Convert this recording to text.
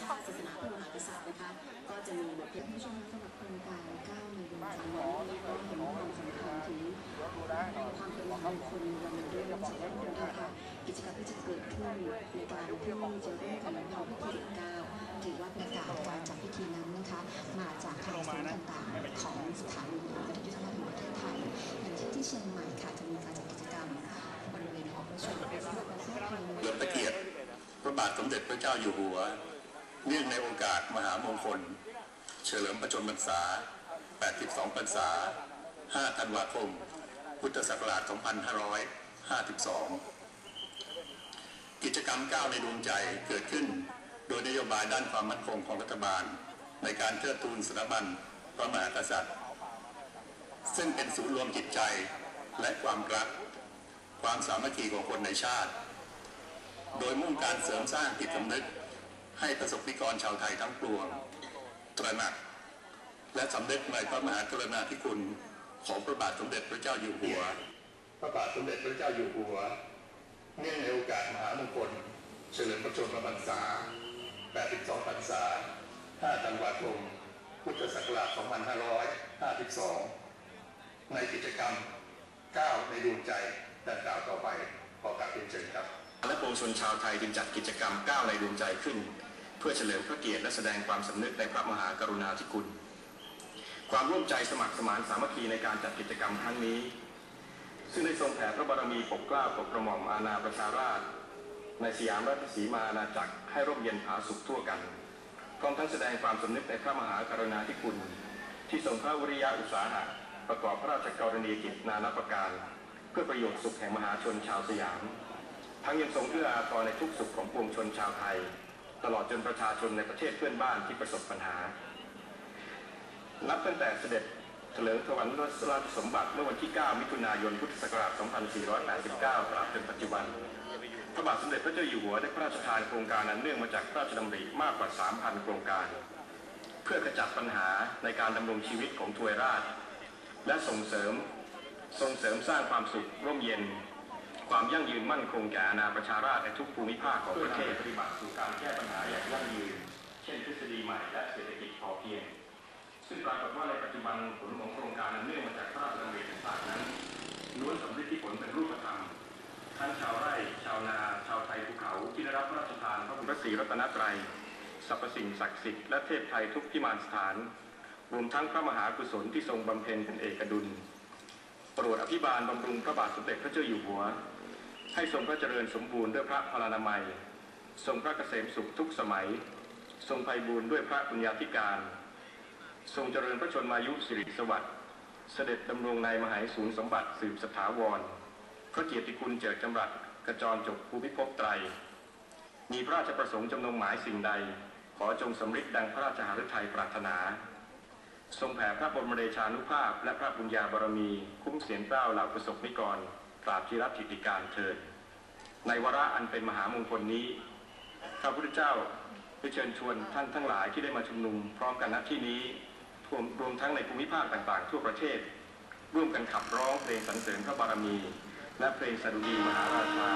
ชาติศาสนาพระมหากษัตริย์นะคะ ก็จะมีบทเพลงผู้ชมสำหรับโครงการก้าวในดวงใจนี้ก็เห็นความสำคัญถึงความเป็นมงคลวันด้วยน้ำใจนะคะกิจกรรมที่จะเกิดขึ้นในการที่จะร่วมกันทำพิธีเก้าถือว่าเป็นการการจัดพิธีนั้นนะคะ มาจากทางศูนย์ต่างๆ ของสถานีวิทยุโทรทัศน์แห่งประเทศไทยอย่างเช่นที่เชียงใหม่ค่ะจะมีการจัดกิจกรรมบริเวณหอประชุมเพื่อประเทศไทยเลิมพระเกียรติพระบาทสมเด็จพระเจ้าอยู่หัว เนื่องในโอกาสมหามงคล เฉลิมพระชนมพรรษา 82 พรรษา 5 ธันวาคม พุทธศักราช 2552 กิจกรรมก้าวในดวงใจเกิดขึ้น โดยนโยบายด้านความมั่นคงของรัฐบาล ในการเทิดทูนสถาบันพระมหากษัตริย์ ซึ่งเป็นศูนย์รวมจิตใจและความรัก ความสามัคคีของคนในชาติ โดยมุ่งการเสริมสร้างจิตสำนึก ให้ประสบนิกรชาวไทยทั้งปวงตระหนัก และสำนึกในพระมหากรุณาธิคุณของพระบาทสมเด็จพระเจ้าอยู่หัว พระบาทสมเด็จพระเจ้าอยู่หัว เนื่องในโอกาสมหามงคล เฉลิมพระชนมพรรษา 82 พรรษา 5 ธันวาคม พุทธศักราช 2552 ในกิจกรรมก้าวในดวงใจดังกล่าวต่อไปขอกราบเรียนเชิญครับ และปวงชนชาวไทยจึงจัดกิจกรรมก้าวในดวงใจขึ้น เพื่อเฉลิมพระเกียรติและแสดงความสำนึกในพระมหากรุณาธิคุณ ความร่วมใจสมัครสมานสามัคคีในการจัดกิจกรรมครั้งนี้ ซึ่งได้ทรงแผ่พระบารมีปกเกล้าปกกระหม่อมอาณาประชาราชในสยามราชสีมาอาณาจักรให้ร่มเย็นผาสุขทั่วกันพร้อมทั้งแสดงความสำนึกในพระมหากรุณาธิคุณ ที่ทรงพระวริยะอุตสาหะประกอบพระราชกรณียกิจนานาประการ เพื่อประโยชน์สุขแห่งมหาชนชาวสยาม ทั้งยังทรงเอื้ออาทรในทุกสุขของปวงชนชาวไทย ตลอดจนประชาชนในประเทศเพื่อนบ้านที่ประสบปัญหา นับตั้งแต่เสด็จเถลิงถวันราชสมบัติเมื่อวันที่ 9 มิถุนายน พุทธศักราช 2489 ตราบจนปัจจุบัน พระบาทสมเด็จพระเจ้าอยู่หัวได้พระราชทานโครงการนั้นเนื่องมาจากพระราชดำริมากกว่า 3,000 โครงการ เพื่อขจัดปัญหาในการดำรงชีวิตของทวยราช และส่งเสริมส่งเสริมสร้างความสุขร่มเย็น ความยั่งยืนมั่นคงแก่อาณาประชาราษฎร์ในทุกภูมิภาคของประเทศปฏิบัติสู่การแก้ปัญหาอย่างยั่งยืน เช่นทฤษฎีใหม่และเศรษฐกิจพอเพียง ซึ่งปรากฏว่าในปัจจุบันผลของโครงการนั้นเนื่องมาจากพระราชดำริต่างๆนั้นล้วนสำเร็จที่ผลเป็นรูปธรรมทั้งชาวไร่ ชาวนา ชาวไทยภูเขาที่ได้รับพระราชทานพระบุญพระศรีรัตนตรัยสรรพสิ่งศักดิ์สิทธิ์และเทพไทยทุกพิมานสถาน รวมทั้งพระมหากุศลที่ทรงบำเพ็ญเป็นเอกดุลโปรดอภิบาลบำรุงพระบาทสมเด็จพระเจ้าอยู่หัว ให้ทรงพระเจริญสมบูรณ์ด้วยพระพลานามัย ทรงพระเกษมสุขทุกสมัย ทรงไพบูรณ์ด้วยพระบุญญาธิการ ทรงเจริญพระชนมายุสิริสวัสดิ์ เสด็จดำรงในมหาศูนย์สมบัติสืบสถาวร พระเกียรติคุณเจิดจำรัดกระจรจบภูมิภพไตร มีพระราชประสงค์จำนงหมายสิ่งใด ขอจงสำเร็จดังพระราชหฤทัยปรารถนา ทรงแผ่พระบรมเดชานุภาพ และพระบุญญาบารมี คุ้มเสียนเกล้าเหล่าประสบนิกร ราบที่รับกิติการเถิดในวาระอันเป็นมหามงคลนี้พระพุทธเจ้าได้เชิญชวนท่านทั้งหลายที่ได้มาชุมนุมพร้อมกันณที่นี้รวมรวมทั้งในภูมิภาคต่างๆ ทั่วประเทศ ร่วมกันขับร้องเพลงสรรเสริญพระบารมี และเพลงสดุดีมหาราชา